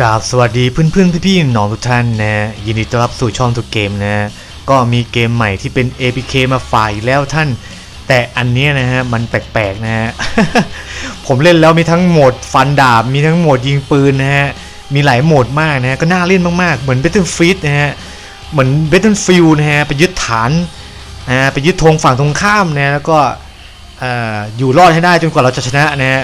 กราบสวัสดีเพื่อนๆพี่ๆหนองทุกท่านนะยินดีต้อนรับสู่ช่องทุกเกมนะก็มีเกมใหม่ที่เป็น APK มาฝ่ายแล้วท่าน แต่อันนี้นะฮะมันแปลกๆนะฮะผมเล่นแล้วมีทั้งโหมดฟันดาบ มีทั้งโหมดยิงปืนนะฮะมีหลายโหมดมากนะฮะก็น่าเล่นมากๆ เหมือน Battlefield นะฮะเหมือน Battlefield นะฮะไปยึดฐานนะฮะไปยึดธงฝั่งตรงข้ามนะแล้วก็เอ่ออยู่รอดให้ได้จนกว่าเราจะชนะนะฮะ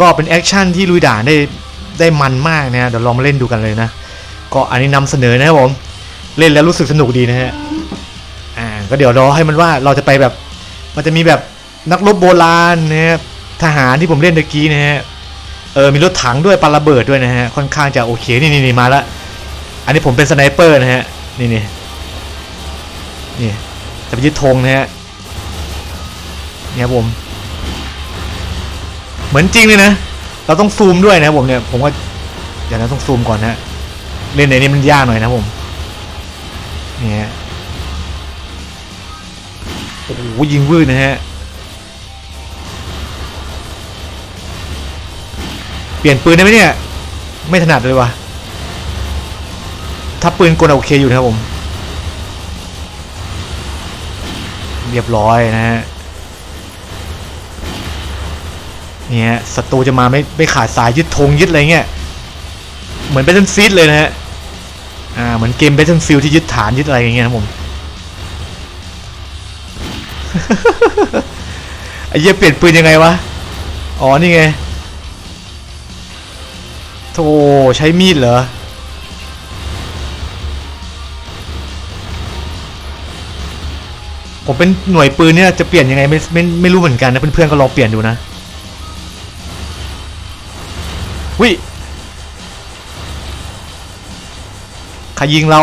ก็เป็นแอคชั่นที่ลุยด่านได้ ได้มันมากนะฮะเดี๋ยวลองมาเล่นดูกันเลยนะ ก็อันนี้นำเสนอนะครับผมเล่นแล้วรู้สึกสนุกดีนะฮะอ่าก็เดี๋ยวรอให้มันว่าเราจะไปแบบ มันจะมีแบบนักรบโบราณนะฮะทหารที่ผมเล่นเมื่อกี้นะฮะเออมีรถถังด้วยปาระเบิดด้วยนะฮะค่อนข้างจะโอเคนี่นี่นมาละอันนี้ผมเป็นสไนเปอร์นะฮะนี่นี่นี่จะไปยึดธงนะฮะเนี่ยผม เหมือนจริงเลยนะ เราต้องซูมด้วยนะผมเนี่ยผมว่าเดี๋ยวนต้องซูมก่อนนะเล่นในนี้มันยากหน่อยนะผมเนี่ยโอ้โหยิงวืดนะฮะเปลี่ยนปืนได้ไหมเนี่ยไม่ถนัดเลยวะถ้าปืนกลโอเคอยู่นะครับผม เรียบร้อยนะฮะ เนี่ยศัตรูจะมาไม่ไม่ขาดสายยึดธงยึดอะไรเงี้ยเหมือน Battlefield เลยนะฮะอ่าเหมือนเกม Battlefield ที่ยึดฐานยึดอะไรอย่างเงี้ยนะผมไอ้เหี้ยเปลี่ยนปืนยังไงวะอ๋อนี่ไงโธ่ใช้มีดเหรอผมเป็นหน่วยปืนเนี่ยจะเปลี่ยนยังไงไม่ไม่ไม่รู้เหมือนกันนะเพื่อนๆก็ลองเปลี่ยนดูนะ วิใครยิงเรา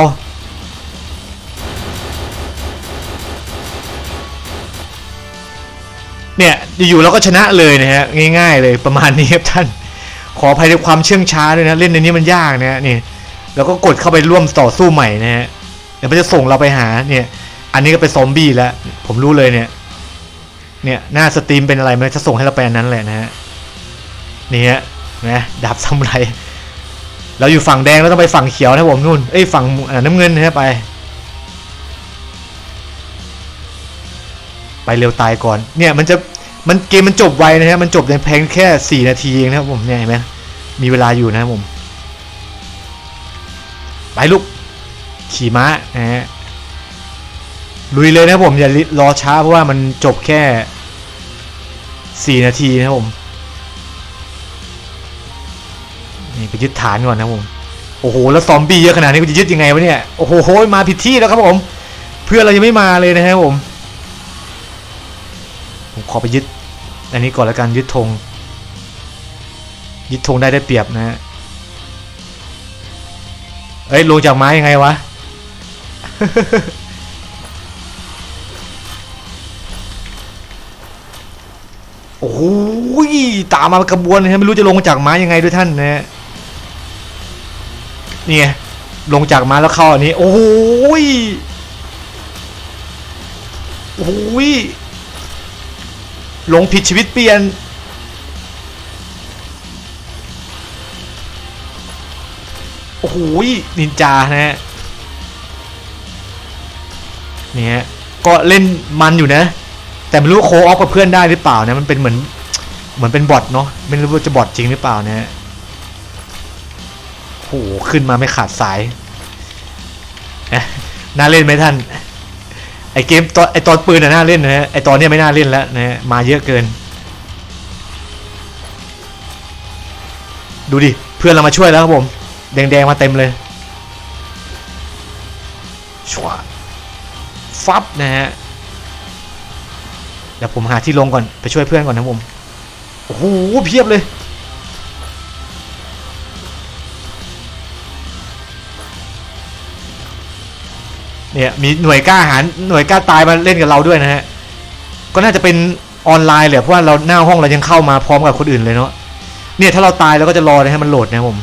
เนี่ยอยู่ๆเราก็ชนะเลยนะฮะง่าย ๆ เลยประมาณนี้ครับท่าน ขออภัยในความเชื่องช้าด้วยนะ เล่นในนี้มันยากนะฮะนี่แล้วก็กดเข้าไปร่วมต่อสู้ใหม่นะฮะเดี๋ยวมันจะส่งเราไปหาเนี่ย อันนี้ก็เป็นซอมบี้แล้ว ผมรู้เลยเนี่ยเนี่ยหน้าสตรีมเป็นอะไรมันจะส่งให้เราไปอันนั้นแหละนะฮะนี่ฮะ นะดาบซามูไรเราอยู่ฝั่งแดงแล้วต้องไปฝั่งเขียวนะผมนู่นเอ้ยฝั่งน้ำเงินนะไป ไปเร็วตายก่อนเนี่ยมันจะมันเกมมันจบไวนะฮะมันจบในเพลงแค่สี่นาทีเองนะครับผมเนี่ยเห็นไหมมีเวลาอยู่นะครับผม ไปลูกขี่ม้านะฮะลุยเลยนะผมอย่ารอช้าเพราะว่ามันจบแค่สี่นาทีนะครับผม นี่ไปยึดฐานก่อนนะผมโอ้โหแล้วซอมบี้เยอะขนาดนี้กูจะยึดยังไงวะเนี่ยโอ้โหมาผิดที่แล้วครับผม เพื่อนเรายังไม่มาเลยนะครับผมผมขอไปยึด อันนี้ก่อนล้วกันยึดธงยึดธงได้ได้เปรียบนะฮะเอ้ยลงจากไม้ยังไงวะโอ้โหตามมากระบวนเลยฮะไม่รู้จะลงจากไม้ยังไงด้วยท่านนะฮะ นี่ไงลงจากม้าแล้วเข้าอันนี้ โอ้ยโอ้ยลงผิดชีวิตเปลี่ยน โอ้โหยนินจานะฮะนี่ฮะก็เล่นมันอยู่นะ แต่ไม่รู้โคออฟกับเพื่อนได้หรือเปล่านะ มันเป็นเหมือน เหมือนเป็นบอทเนาะไม่รู้ว่าจะบอทจริงหรือเปล่านะฮะ โหขึ้นมาไม่ขาดสายน่าเล่นไหมท่าน ไอเกมตอนไอตอนปืนน่ะน่าเล่นนะฮะไอตอนเนี้ยไม่น่าเล่นแล้วนะฮะมาเยอะเกิน ดูดิ เพื่อนเรามาช่วยแล้วครับผม แดงๆมาเต็มเลยชัวฟับนะฮะเดี๋ยวผมหาที่ลงก่อนไปช่วยเพื่อนก่อนนะผมโอ้โหเพียบเลย เนี่ยมีหน่วยกล้าหารหน่วยกล้าตายมาเล่นกับเราด้วยนะฮะก็น่าจะเป็นออนไลน์เลยเพราะว่าเราหน้าห้องเรายังเข้ามาพร้อมกับคนอื่นเลยเนาะเนี่ยถ้าเราตายเราก็จะรอนะให้มันโหลดนะผม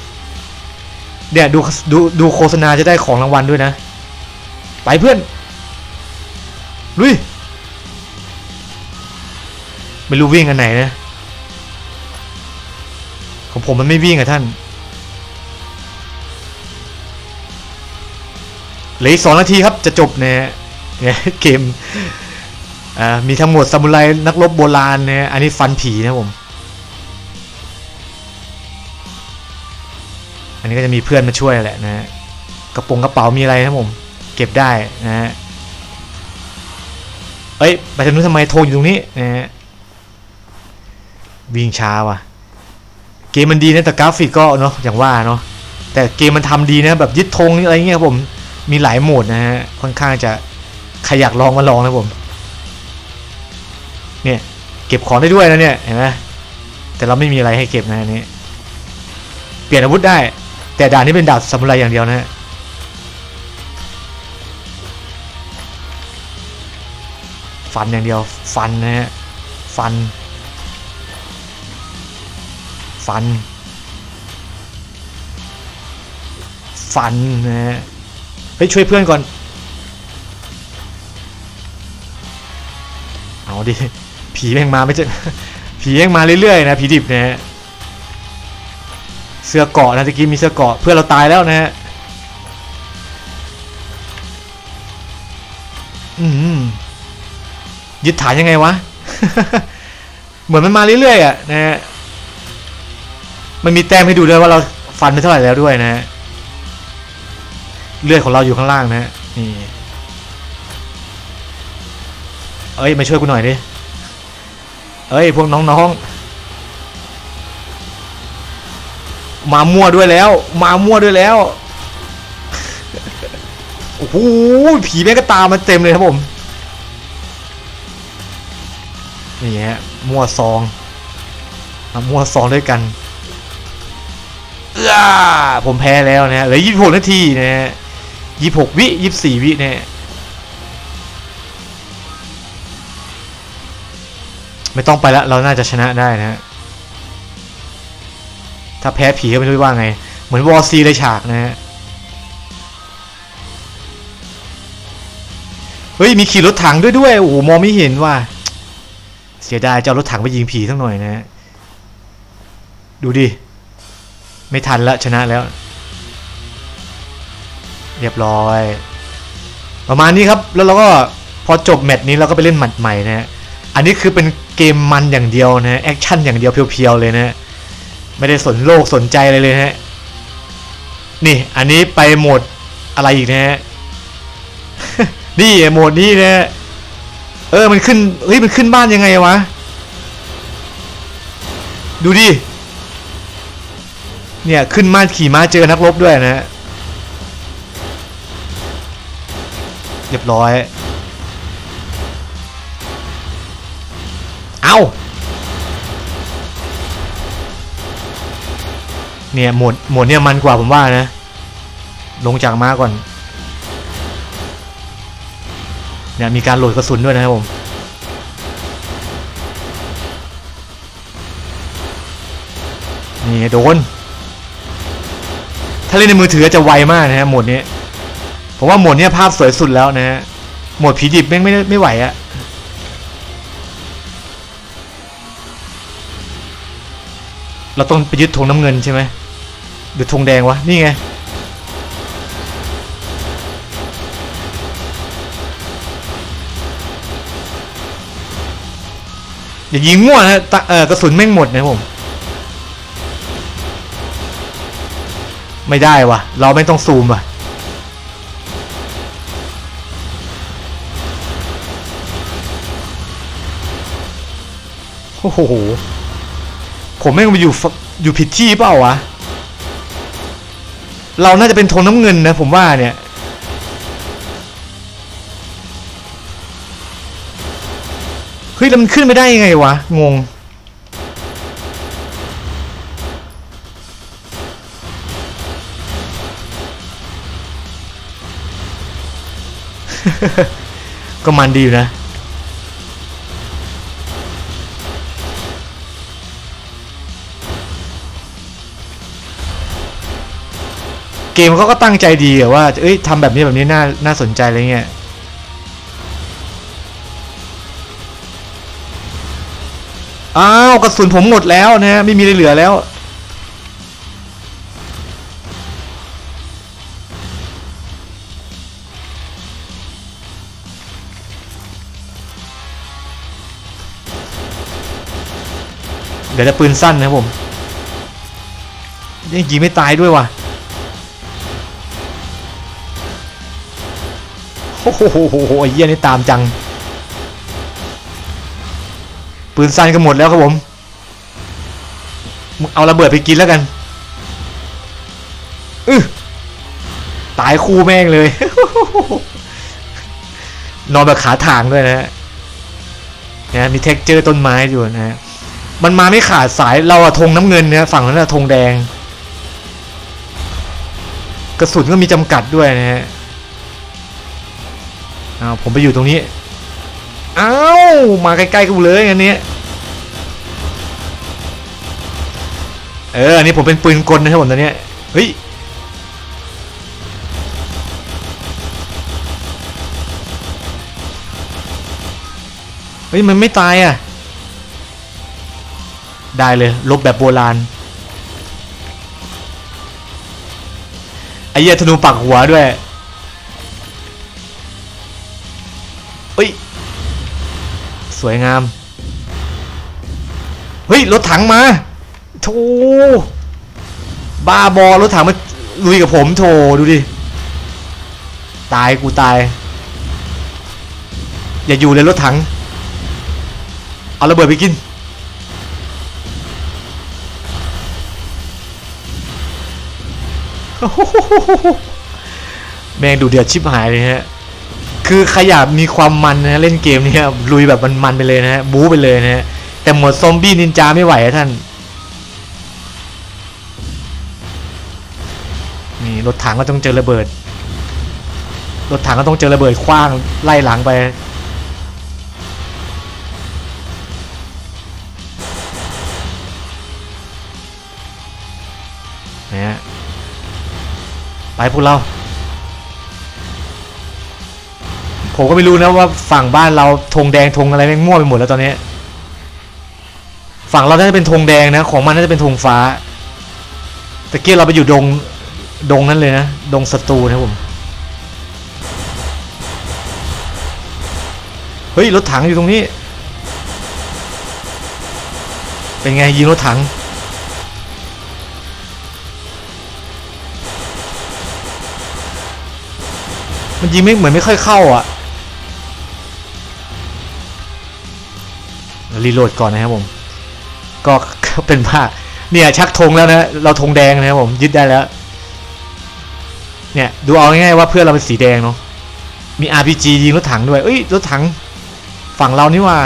เนี่ยดูดูดูโฆษณาจะได้ของรางวัลด้วยนะ ไปเพื่อนลุยไม่รู้วิ่งกันไหนนะ ของผมมันไม่วิ่งอะท่าน เหลืออีกสองนาทีครับจะจบนะฮะเนี่ยเกมอ่ามีทั้งหมดซามูไรนักรบโบราณเนะฮะอันนี้ฟันผีนะผม อันนี้ก็จะมีเพื่อนมาช่วยแหละนะกระโปรงกระเป๋ามีอะไรนะผม เก็บได้นะฮะเอ้ยไปทางนู้นทำไมโทรอยู่ตรงนี้นะฮะวิ่งช้าว่ะ เกมมันดีนะแต่กราฟิกก็เนาะอย่างว่าเนาะแต่เกมมันทำดีนะแบบยึดธงอะไรเงี้ยครับผม มีหลายโหมดนะฮะ ค่อนข้างจะใครอยากลองมาลองนะผม เนี่ย เก็บของได้ด้วยนะเนี่ยเห็นไหมแต่เราไม่มีอะไรให้เก็บนะอันนี้ เปลี่ยนอาวุธได้ แต่ด่านนี้เป็นดาบซามูไรอย่างเดียวนะฮะฟันอย่างเดียว ฟันนะฮะฟัน ฟัน ฟันนะฮะ ฮ้ยช่วยเพื่อนก่อน เอาดิ ผีแม่งมาไม่ใช่ผีแม่งมาเรื่อยๆนะผีดิบนะฮะ เสื้อเกาะนะตะกี้มีเสื้อเกาะเพื่อนเราตายแล้วนะฮะ อืมยึดฐานยังไงวะ เหมือนมันมาเรื่อยๆอะนะฮะ มันมีแต้มให้ดูด้วยว่าเราฟันไปเท่าไหร่แล้วด้วยนะฮะ เลือดของเราอยู่ข้างล่างนะฮะนี่เอ้ยมาช่วยกูหน่อยดิเอ้ยพวกน้องๆ มามั่วด้วยแล้ว มามั่วด้วยแล้วโอ้โหผีแม่งก็ตามมาเต็มเลยครับผมนี่ฮะมั่วซองมามั่วซองด้วยกันเอ้าผมแพ้แล้วนะฮะเหลือยี่สิบหกนาทีนะฮะ ยี่สิบหกวิยี่สิบสี่วินะฮะไม่ต้องไปแล้วเราน่าจะชนะได้นะฮะถ้าแพ้ผีก็ไม่รู้ว่าไง เหมือนวอซีเลยฉากนะฮะเฮ้ย มีขี่รถถังด้วยด้วย โอ้โมองไม่เห็นว่ะเสียดายจะเอารถถังไปยิงผีสักหน่อยนะฮะดูดิ ไม่ทันแล้วชนะแล้ว เรียบร้อย ประมาณนี้ครับแล้วเราก็พอจบแมตช์นี้เราก็ไปเล่นแมตช์ใหม่นะฮะอันนี้คือเป็นเกมมันอย่างเดียวนะแอคชั่นอย่างเดียวเพียวๆเลยนะฮะไม่ได้สนโลกสนใจอะไรเลยฮะนี่อันนี้ไปโหมดอะไรอีกนะฮะนี่โหมดนี้นะฮะเออมันขึ้นเฮ้ยมันขึ้นบ้านยังไงวะดูดิเนี่ยขึ้นม้าขี่ม้าเจอนักรบด้วยนะ เรียบร้อย เอาเนี่ยหมดหมดเนี่ยมันกว่าผมว่านะ ลงจากม้าก่อน เนี่ยมีการโหลดกระสุนด้วยนะครับผมนี่โดน ถ้าเล่นในมือถือจะไวมากนะฮะหมดนี้ ผมว่าหมดเนี้ยภาพสวยสุดแล้วนะฮะหมดผีดิบแม่งไม่ไม่ไหวอะเราต้องไปยึดธงน้ำเงินใช่ไหมหรือธงแดงวะนี่ไงอย่ายิงมั่วนะตะเออกระสุนแม่งหมดนะผม ไม่ได้วะเราไม่ต้องซูมว่ะ โอ้โห ผมแม่งไปอยู่อยู่ผิดที่เปล่าวะ เราน่าจะเป็นธงน้ำเงินนะผมว่าเนี่ยเฮ้ยแล้วมันขึ้นไม่ได้ยังไงวะ งง ก็มันดีอยู่นะ เกมเขาก็ตั้งใจดีอว่าเอ้ยทำแบบนี้แบบนี้น่าน่าสนใจอะไรเงี้ยอ้าวกระสุนผมหมดแล้วนะฮะไม่มีเหลือแล้ว เดี๋ยวจะปืนสั้นนะผมยังยิงไม่ตายด้วยว่ะ โอ้โหไอ้เหี้ยนี่ตามจัง ปืนสั้นก็หมดแล้วครับผมมึงเอาระเบิดไปกินแล้วกันอื้อตายคู่แม่งเลย นอนแบบขาถางด้วยนะฮะนะมีเท็กเจอร์ต้นไม้อยู่นะฮะมันมาไม่ขาดสายเราอะธงน้ำเงินเนี่ยฝั่งนั้นอะธงแดง กระสุนก็มีจำกัดด้วยนะฮะ อ้าวผมไปอยู่ตรงนี้อ้าวมาใกล้ๆกูเลยอันนี้เอออันนี้ผมเป็นปืนกลนะครับผมตอนนี้เฮ้ยเฮ้ยมันไม่ตายอะ ได้เลยลบแบบโบราณไอ้เหี้ยธนูปักหัวด้วย ฮ้ย สวยงาม เฮ้ย รถถังมาโธ่บ้าบอรถถังมาลุยกับผมโธ่ดูดิ ตายกูตาย อย่าอยู่เลยรถถัง เอาระเบิดไปกิน แม่งดูเดือดชิบหายเลยฮะ คือใครอยากมีความมันนะเล่นเกมนี้ลุยแบบมันๆไปเลยนะฮะบู๊ไปเลยนะฮะแต่หมดซอมบี้นินจาไม่ไหวอะท่านนี่รถถังก็ต้องเจอระเบิด รถถังก็ต้องเจอระเบิดคว้างไล่หลังไป นะฮะไปพวกเรา ผมก็ไม่รู้นะว่าฝั่งบ้านเราธงแดงธงอะไรแม่งมั่วไปหมดแล้วตอนนี้ ฝั่งเราน่าจะเป็นธงแดงนะ ของมันน่าจะเป็นธงฟ้าตะเกียเราไปอยู่ดงดงนั้นเลยนะดงศัตรูนะผมเฮ้ยรถถังอยู่ตรงนี้ เป็นไงยิงรถถังมันยิงไม่เหมือนไม่ค่อยเข้าอะ รีโหลดก่อนนะครับผม ก็เป็นว่าเนี่ยชักธงแล้วนะ เราธงแดงนะครับผมยึดได้แล้ว เนี่ยดูเอาง่ายๆว่าเพื่อนเราเป็นสีแดงเนาะมี RPG ยิงรถถังด้วย เอ้ยรถถังฝั่งเรานี่ว่า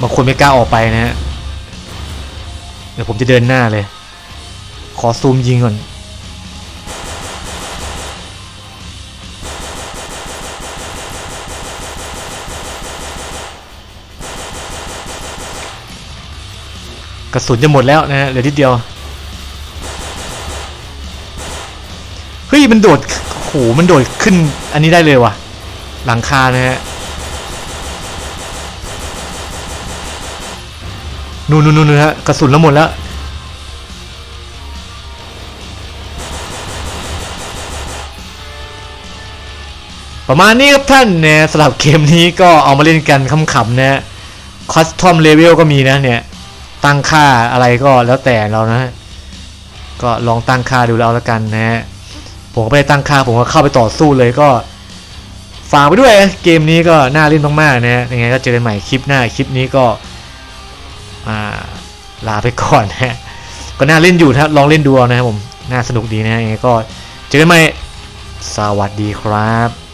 บางคนไม่กล้าออกไปนะฮะ เดี๋ยวผมจะเดินหน้าเลย ขอซูมยิงก่อน ระสุนจะหมดแล้วนะฮะเหลือนิดเดียวเฮ้ยมันโดดโหมันโดดขึ้นอันนี้ได้เลยว่ะ หลังคานะฮะนู่นนู่นนู่นฮะกระสุนแล้วหมดแล้วประมาณนี้ครับท่านเนี่ยสำหรับเกมนี้ก็เอามาเล่นกันขำๆนะคอสทอมเลเวลก็มีนะเนี่ย ตั้งค่าอะไรก็แล้วแต่เรานะก็ลองตั้งค่าดูแล้วแล้วกันนะฮะผมก็ไม่ได้ตั้งค่าผมก็เข้าไปต่อสู้เลยก็ฝากไปด้วยเกมนี้ก็น่าเล่นมากๆนะฮะยังไงก็เจอกันใหม่คลิปหน้าคลิปนี้ก็ลาไปก่อนนะฮะก็น่าเล่นอยู่นะครับลองเล่นดูนะครับผมน่าสนุกดีนะฮะยังไงก็เจอกันใหม่สวัสดีครับ